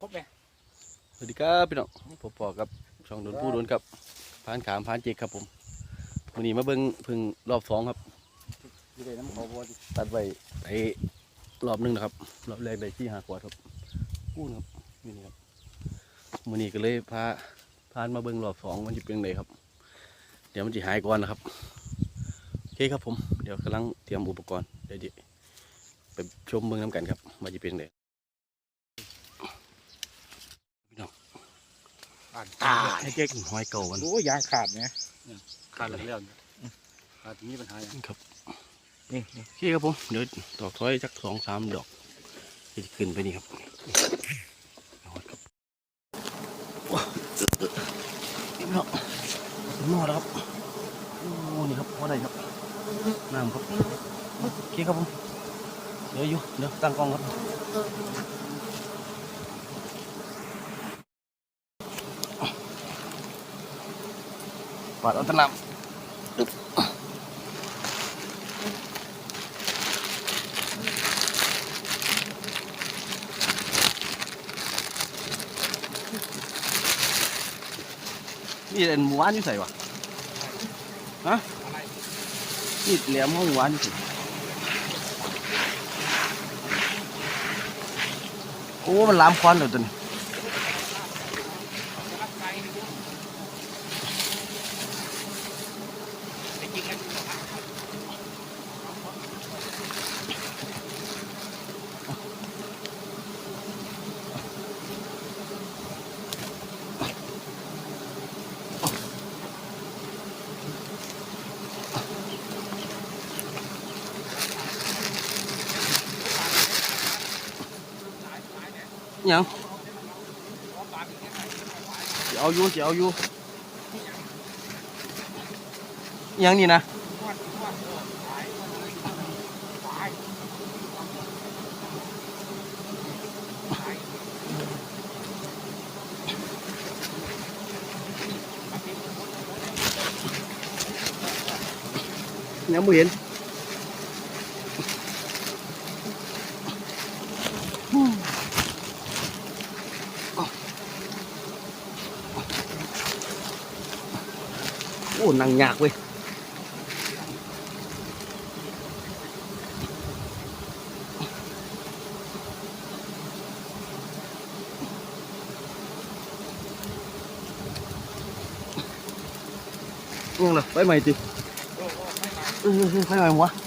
ครบไหมสวัสดีครับพี่น้องผมปอกับช่องโดนผู้โดนกับพานขามพานเจกครับผมวันนี้มาเบิ้งพึ่งรอบสองครับอยู่ในน้ำเขาบัวดิตัดไว้ไอ้รอบหนึงนะครับรอบแรกได้ที่หาขวดครับกู้นะครับนี่นี่ครับวันนี้ก็เลยพาพานมาเบิ้งรอบสองมันจะเป็นยังไงครับ เดี๋ยวมันจะหายก่อนนะครับโอเคครับผมเดี๋ยวกำลังเตรียมอุปกรณ์เดี๋ยวดิไปชมเบิ้งน้ำกันครับว่าจะเป็นยังไง อ่านตาให้เจ๊กหอยเก่ากันโอ้ยางขาดเนี่ยขาดแล้วขาดมีปัญหาครับนี่นี่โอเคครับผมเดี๋ยวดอกถอยสักสองสามดอกจะขึ้นไปนี่ครับเอาครับว้าวนี่เนาะนอดแล้วครับโอ้นี่ครับว่าได้ครับน้ำครับโอเคครับผมเดี๋ยวอยู่เดี๋ยวตั้งกล้องครับ ปาดเอาตะน้ำนี่เอ็นหมู่บ้านอยู่ใส่วะฮะนี่แหลมห้องหมู่บ้านอยู่ใส่โอ้ มันลามควันเลยตัวนี้ เอาอยู่จะเอาอยู่หยังนี่นะยังไม่เห็น โอ้นังยากเว้ยยังเ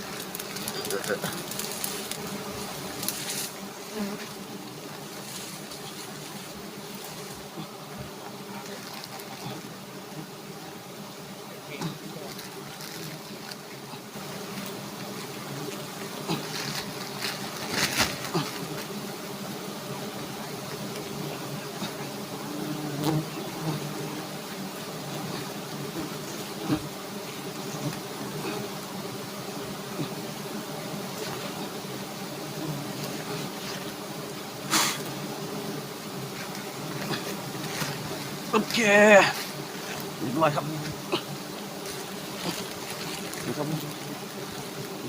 ติเอเออไปใหม่หัวโอเครียบร้อยครับนี่ครับ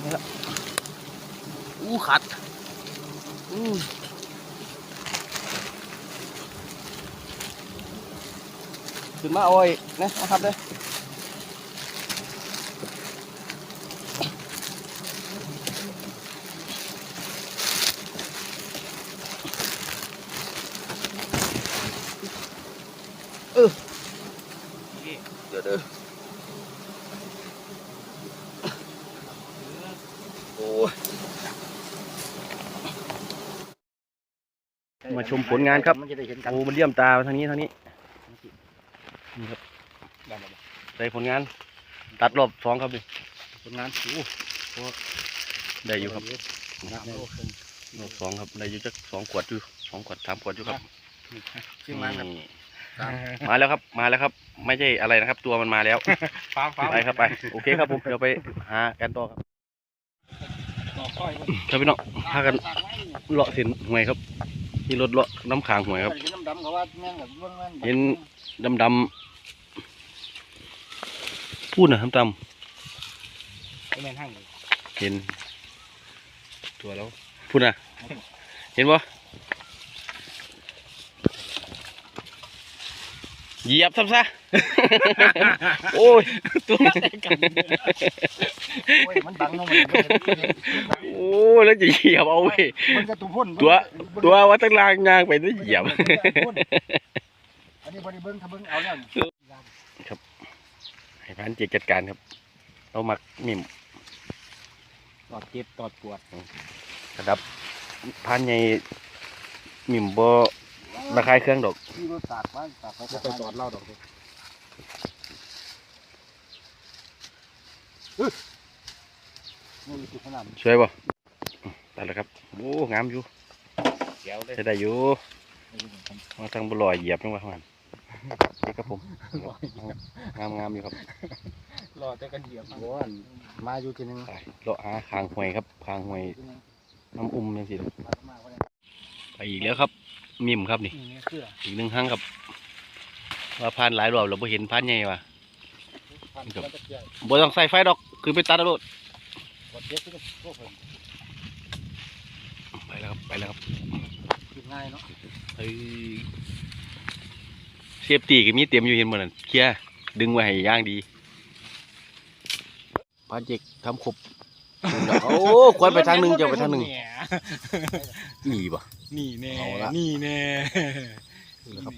นี่ละอู้ขัดอู้ขึ้นมาเอาไว้นะนะครับเด้อเดี๋ยวเด้อโอ้ยมา ชมผลงานครับ มันจะได้เห็นกันโอ้มันเลี่ยมตาทางนี้ทางนี้นี่ครับได้แล้วบ่ใส่ผลงาน ตัดรอบสองครับดิผลงานโอ้ได้อยู่ครับน้ำโอ้ขึ้นรอบสองครับได้อยู่จักสองขวดอยู่สองขวดสามขวดอยู่ครับชื่อมันครับนี่มาแล้วครับมาแล้วครับ ไม่ใช่อะไรนะครับ ตัวมันมาแล้วฟ้าฟ้าไปครับไปโอเคครับผมเดี๋ยวไปหากันต่อครับต่อก้อยครับพี่น้องพากันเลาะเส้นหวยครับ ที่รถเลาะน้ำขางหวยครับเห็นดำๆเขาว่าแม่งแบบเบื้องแม่งเห็นดำดำๆพูดนะดำดแม่งห้างเลยำเห็น ตัวแล้วพูดนะเห็นปะ เหยียบซ้ำซะ โอ้ยตัวอะไรกันโอ้ยมันบังเนาะมันมันบังโอ้ยแล้วจะเหยียบเอาเว้ยมันจะตัวพ่นตัวตัวว่าตั้งลางยางไปแล้วเหยียบอันนี้บริเบิ้งถ้าเบิ้งเอาแล้วนี่ให้พันเจกจัดการครับ เรามักมิมตอดเจ็บตอดปวดระดับพันใหญ่มิมบ่ ระคายเครื่องดอกที่รถสาดบ้านสาดไปไปตอดเล่าดอกเลยนี่คือขนาดช่วยบ่ตัดแล้วครับ โอ้งามอยู่เดี๋ยวเลยใช้ได้อยู่ มาทางบุลอยเหยียบจังหวะมันนี่ครับผม งามงามอยู่ครับ รอแต่กันเหยียบโอ้ยมาอยู่ทีนึงไปเลาะหาคางหวยครับคางหวยน้ำอุ้มจังสิไปอีกแล้วครับ มิมครับนี่ นี่เครืออีกหนึ่งครั้งครับว่าผ่านหลายรอบเราบ่เห็นผ่านใหญ่ว่ะพันแล้วจะเกี่ยวบ่ต้องใส่ไฟดอก คือไปตัดเอาโลดกดเจ็บก็โอ้โหไปแล้วครับไปแล้วครับกินง่ายเนาะเฮ้ยเซฟตี้ก็มีเตรียมอยู่เห็นหมดนั่นเคลียร์ดึงไว้ให้ย่างดีพาเจกทำครบโอ้ควรไปทางหนึงเจะไปทางหนึงนี่บ่ นี่แน่เอาละ นี่แน่นี่ครับ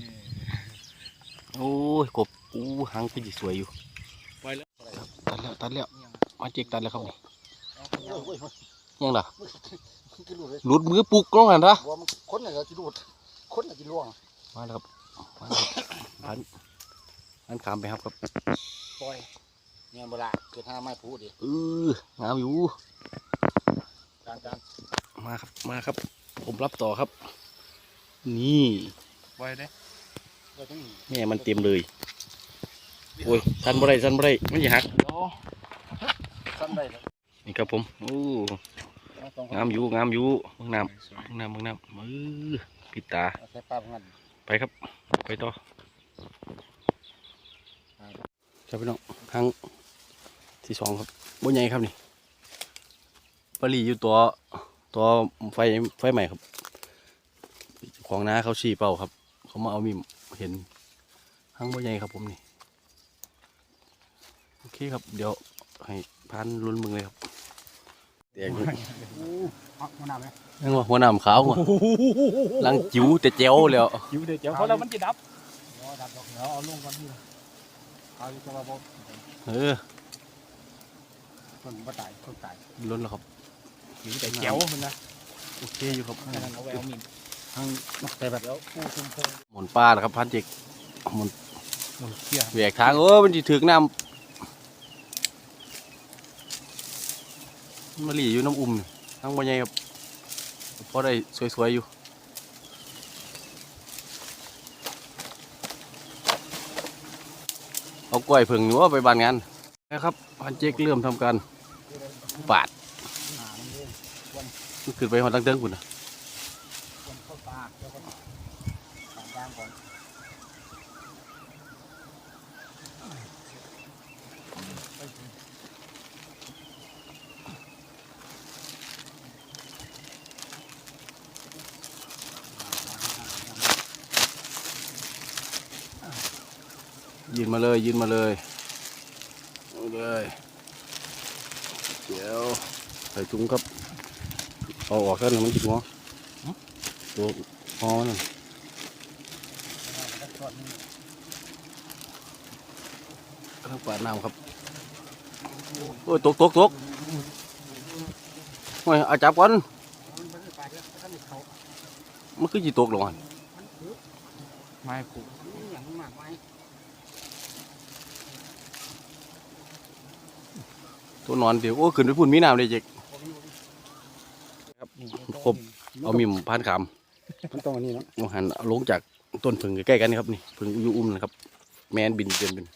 โอ้ยกบอู้หางคือสิสวยอยู่ไปแล้วตัดแล้วตัดแล้วมาเจกตัดแล้วครับนี่โอ้ยโอ้ยโอ้ยยังล่ะกินลูกเลยหลุดมือปุกลงหันละบัวมันคนไหนจะรูดคนไหนจะล่วงมาแล้วครับมาแล้วครับพันพันขามไปครับครับปล่อยเนี่ยโบราณเกิดห้าไม้พูดดิเอองามอยู่จานจานมาครับมาครับ ผมรับต่อครับ นี่ไว้ได้เราต้องแม่มันเต็มเลย โอ้ยทันบ่ได้ทันบ่ได้มันจะหักโอ้ซ้ำได้เลยนี่ครับผมโอ้สองคนงามอยู่งามอยู่เมืองน้ำเมืองน้ำเมืองน้ำมือปิดตาใส่ปลาพันไปครับ ไปต่อครับพี่น้องครั้งที่สองครับบ่ใหญ่ครับนี่ปลีอยู่ตัว ตัวไฟไฟใหม่ครับ ของน้าเขาชี้เป้าครับ เขามาเอามีมเห็นครั้งบ่ใหญ่ครับผมนี่ โอเคครับ เดี๋ยวให้พันลุ้นมึงเลยครับแดงเอาหัวหน้าไหมนั่งว่าหัวหน้ำขาวหัวลังจิ๋วแต่เจ๋วแล้วคิวเดี๋ยวเจ้าเขาแล้วมันจะดับเดี๋ยวดับดอกเดี๋ยวเอาลงก่อนนี่เอาอยู่จะมาบอกเออคนบ่ตายคนตายล้นแล้วครับ คิวแต่เจ้ามันนะโอเคอยู่ครับนั่นเอาไว้เอามีดทั้งแต่แบบแล้วผู้คุมโพงหมุนป้านะครับพันเจกหมุนมันเขี้ยแหวกทางเออมันจะถึกน้ำมาหลีอยู่น้ำอุ่มนี่ทางบ่ใหญ่ครับพอได้สวยๆอยู่เอากล้วยผึ่งหนูเอาไปบานงานนะครับพันเจกเริ่มทำการปาดหามันเอง มันขึ้นไปหอดตั้งเติงคุณนะคนเข้าตาเดี๋ยวคนตามยางก่อนยืนมาเลยยืนมาเลยเอาเลย เดี๋ยวใส่ถุงครับ เอาออกกันมันจิกหัวตัวคอนั่นแล้วก็นี่กำลังปาดน้ำครับ โอ้ยตกตกตกโอ้ยเอาจับก่อนมันไม่ได้ไปแล้วท่านเขามันคือจีตกลงหันไม้ผูกนี่อย่างมากไหมตัวนอนเดี๋ยวโอ้ยขึ้นไปพุ่นมีน้ำเลยเจ๊กครบ เอามีมพานขามมันต้องอันนี้เนาะเอาหันเอาลงจากต้นผึ่งใกล้ๆกันนี่ครับนี่ผึ่งอยู่อุ้มนะครับ แมนบินเดินบิน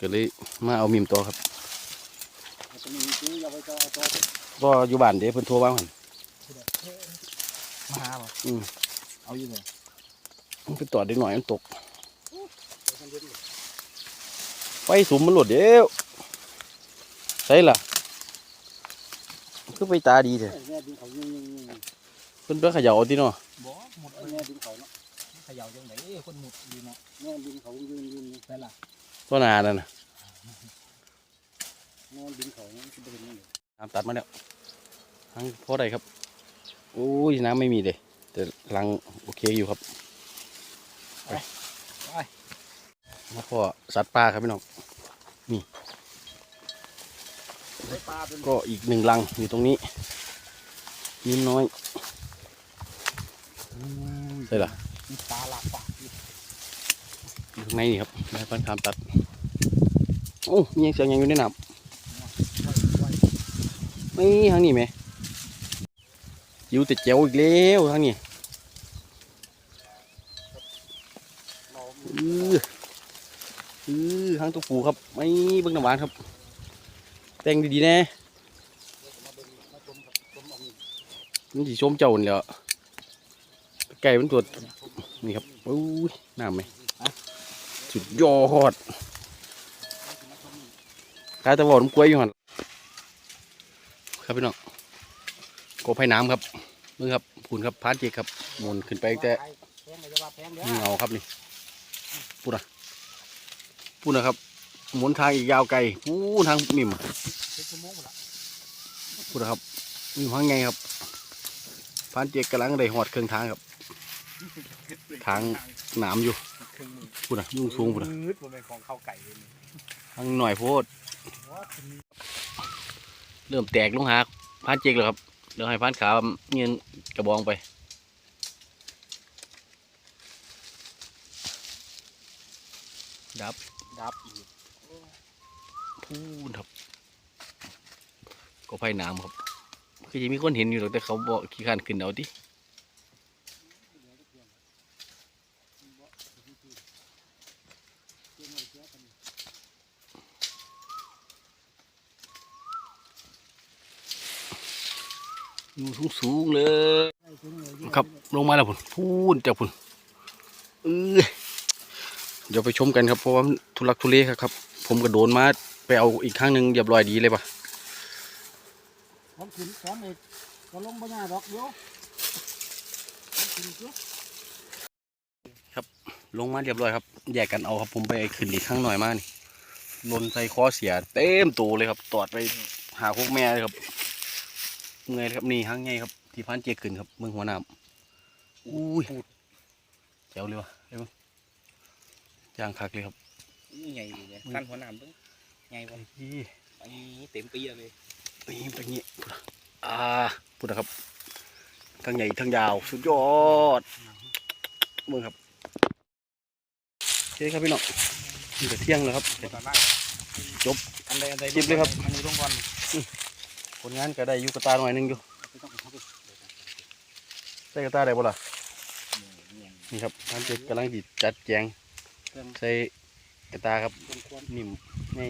ก็เลยมาเอามีมต่อครับจะมีซื้ออย่าไปจะเอาตัวก็อยู่บ้านเดี๋ยวเพิ่นโทรมาหันมาหาบ่อืมเอาอยู่เลยมันไปต่อได้หน่อยมันตกไฟสุมมันหลดเดี๋ยวใช่ล่ะ มันคือไปตาดีเถอะแม่ดินเขายิงยิงยิงเพิ่นไปเขย่าเอาที่เนาะบ่หมดเลยแม่ดินเขาเนาะเขย่าจังไหนคนหมุดดีเนาะแม่ดินเขายืนยืนไปล่ะต้นนานั่นนะแม่ดินเขาจะเป็นยังไงน้ำตัดมาแล้วทั้งพอได้ครับโอ้ยน้ำไม่มีเลยแต่รังโอเคอยู่ครับไปมาพ่อสัตว์ป่าครับพี่น้องได้ปลาเป็น ก็อีกหนึ่งรังอยู่ตรงนี้ยิ้มน้อยใช่หรอปลาหลากปากอยู่ข้างในนี่ครับแม่พันคามตัด โอ้มียังเสียงยังอยู่ในน้ไว้ไว้ำไม่ทางนี้ไหมอยู่แต่เจียวอีกแล้วทางนี้เราเออเอทางตัวปูครับ ไม่เบิ่งน้ำหวานครับ แต่งดีๆแน่มาเบิ่งมาชมกับชมเอานี่มันสีชมเจ้านี่แหล้วไก่มันตัวนี่ครับโอ้ยน้ำไหมสุดยอดข้าแตะวอดมกล้วยอยู่หันครับพี่น้องกบให้น้ำครับมึงครับคุณครับพานเจกครับหมุนขึ้นไปแต่แพงเลยจะว่าแพงเด้อเงาครับนี่พูดนะพูดนะครับ หมุนทางอีกยาวไกลพูดทางนิ่มเป็นชั่วโมงหมดละพูดนะครับนิ่มทางไงครับพานเจกกำลังได้หอดเครื่องทางครับ ทางหนามอยู่ครึ่งมือพูดนะยุ่งสูงพูดนะมืดมันเป็นของข้าวไก่เลยนี่ทางหน่อยโพดว่าคุณมีเริ่มแตกลงหาพานเจกแล้วครับเดี๋ยวให้พานขาวเงินกระบองไปดับ ดับอีก พูดครับ ก็ไผ่น้ำครับ คือจะมีคนเห็นอยู่หรอกแต่เขาบอกขี้ข้านขึ้นเอาดิอยู่สูงสูงเลย ครับลงมาแล้วพุ่นพูนจากพุ่นเออเดี๋ยวไปชมกันครับเพราะว่าทุลักทุเลครับครับผมก็โดนมา ไปเอาอีกครั้งหนึ่งเรียบร้อยดีเลยปะผมขึ้นสอนเอกก็ลงปัญญาดอกเดียวผมขึ้นเยอะลงมาเรียบร้อยครับแยกกันเอาครับผมไปขึ้นอีกครั้งหน่อยมานี่ลนใส่คอเสียเต็มตัวเลยครับตอดไปหาพวกแม่เลยครับเงยครับนี่ห้างไงครับ ที่พันเจขึ้นครับเมืองหัวน้ำอุ้ยแจ๋วเลยวะไอ้เบ้งย่างคักเลยครับใหญ่เลยสั้นหัวหนามเพิ่ง ใหญ่กว่าอีอันนี้เต็มปีเลยนี่เป็นอย่างงี้พูดนะอ่าพูดนะครับ ทั้งใหญ่ทั้งยาวสุดยอดมึงครับโอเคครับพี่น้องนี่ก็เที่ยงแล้วครับ จบอันใดอันใดคลิปเลยครับอันนี้ลงก่อนผลงานก็ได้อยู่กระตาหน่อยหนึงอยู่ไม่ต้องเข้าไปใส่กระตาได้บ่ล่ะเนี่ยนี่ครับท่านเจ็ดกำลังจิจัดแจงเครื่องใส่กระตาครับสมควรนิ่มนี่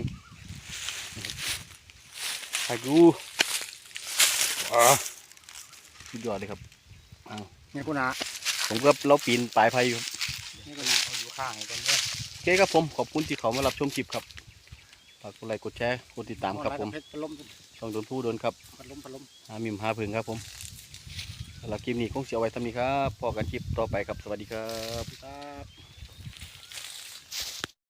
หักดูอ่าสุดยอดเลยครับเนี่ยคุณอาผมก็เราปีนปลายไผ่อยู่ครับเนี่ยคุณอาเอาอยู่ข้างกันเด้อโอเคครับผมขอบคุณที่เขามารับชมคลิปครับฝากกดไลค์กดแชร์กดติดตามครับผมเพชรพัดลมช่องโดนผู้โดนครับพัดลมพัดลมหามิมหาพึ่งครับผมสำหรับคลิปนี้คงเสียไว้ทำนี้ครับพอกันคลิปต่อไปครับสวัสดีครับครับ